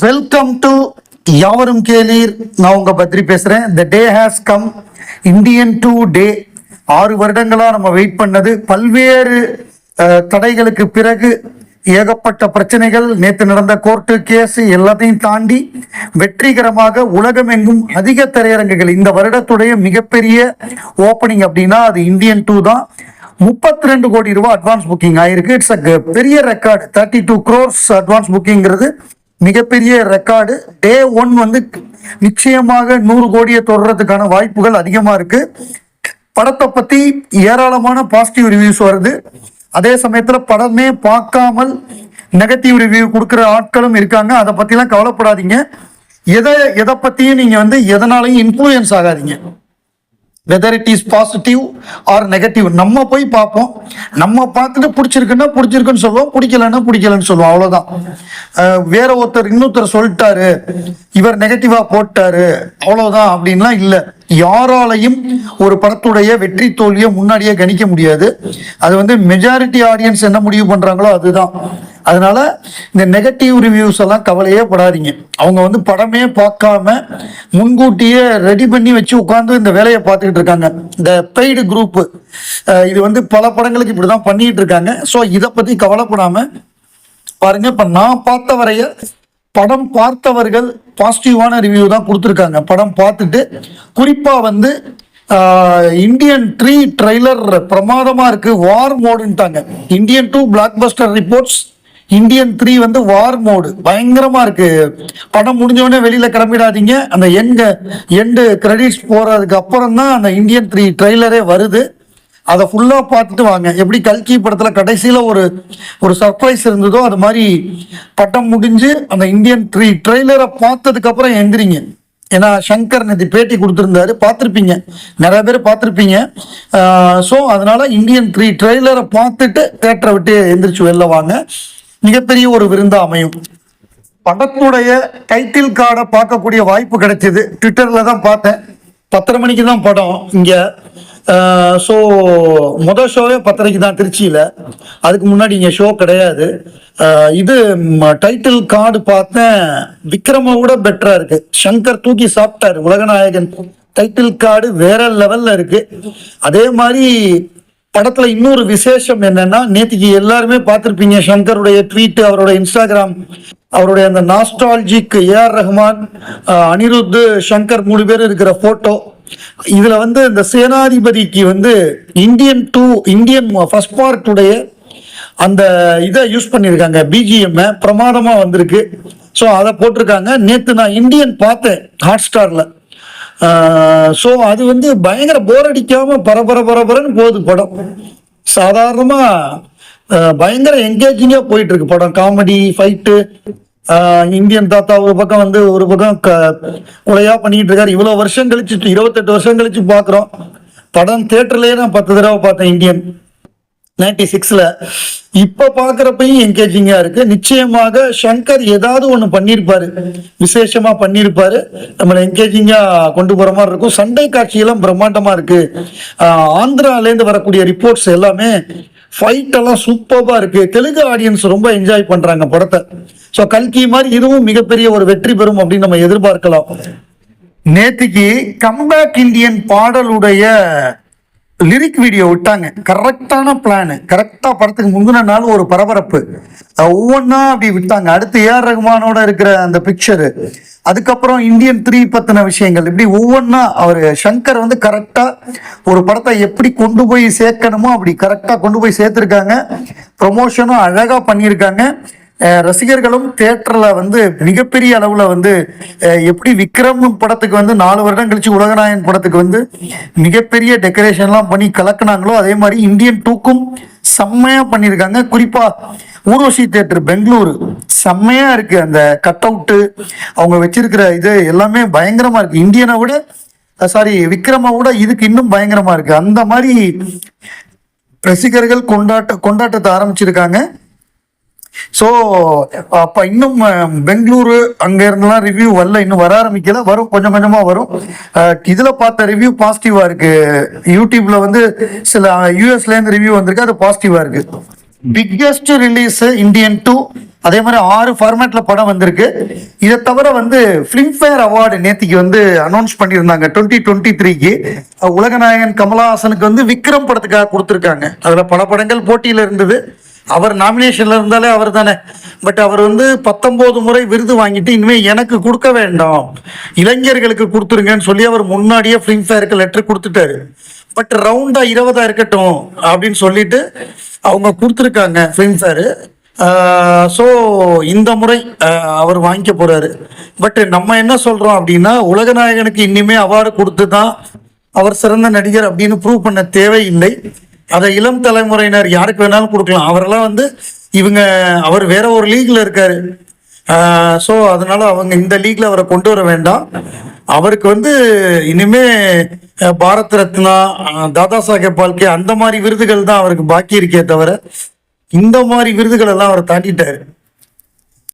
Welcome to யாவரும் கேளீர். நான் உங்க பத்ரி பேசுறேன். The day has come Indian two day ஆறு வருடங்களா நம்ம வெயிட் பண்ணது. பல்வேறு தடைகளுக்கு பிறகு ஏகப்பட்ட பிரச்சனைகள் நேற்று நடந்த கோர்ட்டு கேஸ் எல்லாத்தையும் தாண்டி வெற்றிகரமாக உலகமெங்கும் அதிக திரையரங்குகள். இந்த வருடத்துடைய மிகப்பெரிய ஓப்பனிங் அப்படின்னா அது இந்தியன் டூ தான். முப்பத்தி ரெண்டு கோடி ரூபாய் அட்வான்ஸ் புக்கிங் ஆயிருக்கு. இட்ஸ் அ பெரிய record thirty two crores advance புக்கிங்கிறது மிகப்பெரிய ரெக்கார்டு டே ஒன் வந்து நிச்சயமாக நூறு கோடியை தொடர்றதுக்கான வாய்ப்புகள் அதிகமாக இருக்கு. படத்தை பற்றி ஏராளமான பாசிட்டிவ் ரிவ்யூஸ் வருது. அதே சமயத்தில் படமே பார்க்காமல் நெகட்டிவ் ரிவ்யூ கொடுக்குற ஆட்களும் இருக்காங்க. அதை பற்றிலாம் கவலைப்படாதீங்க. எதை எதை பற்றியும் நீங்கள் வந்து எதனாலையும் இன்ஃப்ளூயன்ஸ் ஆகாதீங்க. Whether it is positive or negative நம்ம போய் பார்ப்போம். நம்ம பார்த்துட்டு பிடிச்சிருக்குன்னா பிடிச்சிருக்குன்னு சொல்லுவோம் பிடிக்கலன்னா பிடிக்கலன்னு சொல்லுவோம் அவ்வளோதான் வேற ஒருத்தர் இன்னொருத்தர் சொல்லிட்டாரு இவர் நெகட்டிவாக போட்டாரு அவ்வளோதான் அப்படின்லாம் இல்லை. யாராலையும் ஒரு படத்துடைய வெற்றி தோல்வியை முன்னாடியே கணிக்க முடியாது. அது வந்து மெஜாரிட்டி ஆடியன்ஸ் என்ன முடிவு பண்ணுறாங்களோ அதுதான். அதனால இந்த நெகட்டிவ் ரிவ்யூஸ் எல்லாம் கவலையே படாதீங்க. அவங்க வந்து படமே பார்க்காம முன்கூட்டியே ரெடி பண்ணி வச்சு உட்காந்து இந்த வேலையை பார்த்துக்கிட்டு இருக்காங்க. இந்த பெய்டு குரூப் இது வந்து பல படங்களுக்கு இப்படிதான் பண்ணிட்டு இருக்காங்க. ஸோ இதை பற்றி கவலைப்படாம பாருங்க. இப்போ நான் பார்த்த வரைய படம் பார்த்தவர்கள் பாசிட்டிவான ரிவ்யூ தான் கொடுத்துருக்காங்க. படம் பார்த்துட்டு குறிப்பாக வந்து இந்தியன் த்ரீ ட்ரெய்லர் பிரமாதமாக இருக்குது war மோடுன்ட்டாங்க Indian two blockbuster reports Indian three வந்து வார் மோடு பயங்கரமா இருக்கு. படம் முடிஞ்சவனே வெளியில கிளம்பிடாதீங்க. அந்த எங்க எண்டு கிரெடிட்ஸ் போறதுக்கு அப்புறம் தான் அந்த இந்தியன் த்ரீ ட்ரெய்லரே வருது. அதை ஃபுல்லாக பார்த்துட்டு வாங்க. எப்படி கல்கி படத்தில் கடைசியில் ஒரு ஒரு சர்ப்ரைஸ் இருந்ததோ அது மாதிரி பட்டம் முடிஞ்சு அந்த இந்தியன் த்ரீ ட்ரெய்லரை பார்த்ததுக்கப்புறம் எந்திரிங்க. ஏன்னா சங்கர் நேற்று பேட்டி கொடுத்துருந்தாரு. பார்த்துருப்பீங்க. நிறைய பேர் பார்த்துருப்பீங்க. ஸோ அதனால இந்தியன் த்ரீ ட்ரெய்லரை பார்த்துட்டு தேட்டரை விட்டு எந்திரிச்சு வெளில வாங்க. மிகப்பெரிய ஒரு விருந்தா அமையும். படத்துடைய டைட்டில் கார்டை பார்க்கக்கூடிய வாய்ப்பு கிடைச்சது. ட்விட்டரில் தான் பார்த்தேன். பத்தரை மணிக்கு தான் படம். இங்கே ஸோ மொதல் ஷோவே பத்தரைக்கு தான் திருச்சியில். அதுக்கு முன்னாடி இங்கே ஷோ கிடையாது. இது டைட்டில் கார்டு பார்த்தேன். விக்ரம விட பெட்டராக இருக்கு. சங்கர் தூக்கி சாப்பிட்டாரு. உலகநாயகன். டைட்டில் கார்டு வேற லெவலில் இருக்கு. அதே மாதிரி படத்துல இன்னொரு விசேஷம் என்னன்னா நேத்திக்கு எல்லாருமே பார்த்திருப்பீங்க சங்கருடைய ட்வீட் அவரோட இன்ஸ்டாகிராம் அவருடைய அந்த nostalgic A R Rahman Anirudh Shankar மூணு பேர் இருக்கிற போட்டோ இதுல வந்து இந்த சேனாதிபதிக்கு வந்து இந்தியன் டூ இந்தியன் ஃபர்ஸ்ட் பார்ட்டுடைய அந்த இதை யூஸ் பண்ணியிருக்காங்க பிஜிஎம் பிரமாதமா வந்திருக்கு. ஸோ அதை போட்டிருக்காங்க. நேற்று நான் இந்தியன் பார்த்தேன் ஹாட் ஸ்டார்ல ஸோ அது வந்து பயங்கர போர் அடிக்காம பரபர பரபரன்னு போகுது படம். சாதாரணமா பயங்கர என்கேஜிங்காக போயிட்டு இருக்கு படம் காமெடி ஃபைட்டு இந்தியன் தாத்தா ஒரு பக்கம் வந்து ஒரு பக்கம் க- கொலையா பண்ணிட்டு இருக்காரு இவ்வளவு வருஷம் கழிச்சு இருபத்தெட்டு வருஷம் கழிச்சு பாக்குறோம். படம் தேட்டர்லேயே நான் பத்து தடவை பார்த்தேன் இந்தியன் நைன்டி சிக்ஸ்ல இப்ப பாக்குறப்பையும் என்கேஜிங்கா இருக்கு. நிச்சயமாக சங்கர் ஏதாவது ஒண்ணு பண்ணியிருப்பாரு விசேஷமா பண்ணியிருப்பாரு நம்மள என்கேஜிங்கா கொண்டு போற மாதிரி இருக்கும். சண்டை காட்சியெல்லாம் பிரம்மாண்டமா இருக்கு. ஆந்திராலேருந்து ஆந்திரால இருந்து வரக்கூடிய ரிப்போர்ட்ஸ் எல்லாமே ஃபைட் எல்லாம் சூப்பர்பா இருக்கு. தெலுங்கு ஆடியன்ஸ் ரொம்ப என்ஜாய் பண்றாங்க படத்தை. ஸோ கல்கி மாதிரி இதுவும் மிகப்பெரிய ஒரு வெற்றி பெறும் அப்படின்னு நம்ம எதிர்பார்க்கலாம். நேத்திக்கு கம்பேக் இந்தியன் பாடலுடைய லிரிக் வீடியோ விட்டாங்க. கரெக்டான பிளான் கரெக்டா படத்துக்கு முந்தின நாள் ஒரு பரபரப்பு. ஒவ்வொன்றா அப்படி விட்டாங்க. அடுத்து ஏஆர் ரகுமானோட இருக்கிற அந்த பிக்சரு அதுக்கப்புறம் இந்தியன் த்ரீ பத்தின விஷயங்கள். இப்படி ஒவ்வொன்றா அவர் சங்கர் வந்து கரெக்டாக ஒரு படத்தை எப்படி கொண்டு போய் சேர்க்கணுமோ அப்படி கரெக்டாக கொண்டு போய் சேர்த்துருக்காங்க. ப்ரொமோஷனும் அழகாக பண்ணியிருக்காங்க. ரசிகர்களும் தேட்டரில் வந்து மிகப்பெரிய அளவில் வந்து எப்படி விக்ரம் படத்துக்கு வந்து நாலு வருடம் கழிச்சு உலகநாயகன் படத்துக்கு வந்து மிகப்பெரிய டெக்கரேஷன்லாம் பண்ணி கலக்குனாங்களோ அதே மாதிரி இந்தியன் டூக்கும் செம்மையாக பண்ணியிருக்காங்க. குறிப்பாக ஊர்வசி தேட்டர் பெங்களூரு செம்மையாக இருக்குது அந்த கட் அவுட்டு அவங்க வச்சிருக்கிற இது எல்லாமே பயங்கரமாக இருக்குது இந்தியனை விட சாரி விக்ரமா விட இதுக்கு இன்னும் பயங்கரமாக இருக்குது அந்த மாதிரி ரசிகர்கள் கொண்டாட்ட கொண்டாட்டத்தை ஆரம்பிச்சிருக்காங்க. ஸோ அப்போ இன்னும் பெங்களூரு அங்கே இருந்தெல்லாம் ரிவ்யூ வரல. இன்னும் வர ஆரம்பிக்கல. வரும் கொஞ்சம் கொஞ்சமாக வரும். இதில் பார்த்த ரிவ்யூ பாசிட்டிவாக இருக்கு. யூடியூப்ல வந்து சில யூஎஸ்லேருந்து ரிவ்யூ வந்திருக்கு. அது பாசிட்டிவாக இருக்கு. பிக்கெஸ்ட் ரிலீஸ் இந்தியன் டூ அதே மாதிரி ஆறு ஃபார்மேட்ல படம் வந்திருக்கு. இதை தவிர வந்து ஃபிலிம்ஃபேர் அவார்டு நேத்திக்கு வந்து அனௌன்ஸ் பண்ணியிருந்தாங்க. டுவெண்ட்டி டுவெண்ட்டி த்ரீக்கு உலகநாயகன் கமலஹாசனுக்கு வந்து விக்ரம் படத்துக்காக கொடுத்துருக்காங்க. அதில் பல படங்கள் போட்டியில் இருந்தது. அவர் நாமினேஷன்ல இருந்தாலே அவர் தானே பட் அவர் வந்து பத்தொன்பது முறை விருது வாங்கிட்டு இனிமே எனக்கு கொடுக்க வேண்டாம். இளைஞர்களுக்கு கொடுத்துருங்கன்னு சொல்லி அவர் முன்னாடியே ஃபிலிம்ஃபேருக்கு லெட்டர் கொடுத்துட்டாரு. பட் ரவுண்டா இருபதா இருக்கட்டும் அப்படின்னு சொல்லிட்டு அவங்க கொடுத்துருக்காங்க ஃபிலிம்ஃபேரு ஸோ இந்த முறை அவர் வாங்கிக்க போறாரு. பட் நம்ம என்ன சொல்றோம் அப்படின்னா உலகநாயகனுக்கு இனிமே அவார்டு கொடுத்து தான் அவர் சிறந்த நடிகர் அப்படின்னு ப்ரூவ் பண்ண தேவையில்லை. அதை இளம் தலைமுறையினர் யாருக்கு வேணாலும் கொடுக்கலாம். அவரெல்லாம் வந்து இவங்க அவர் வேற ஒரு லீக்ல இருக்காரு. ஸோ அதனால அவங்க இந்த லீக்ல அவரை கொண்டு வர வேண்டாம். அவருக்கு வந்து இனிமே பாரத் ரத்னா தாதா சாஹேப் பால்கே அந்த மாதிரி விருதுகள் தான் அவருக்கு பாக்கி இருக்கே தவிர இந்த மாதிரி விருதுகள் எல்லாம் அவர் தாண்டிட்டாரு.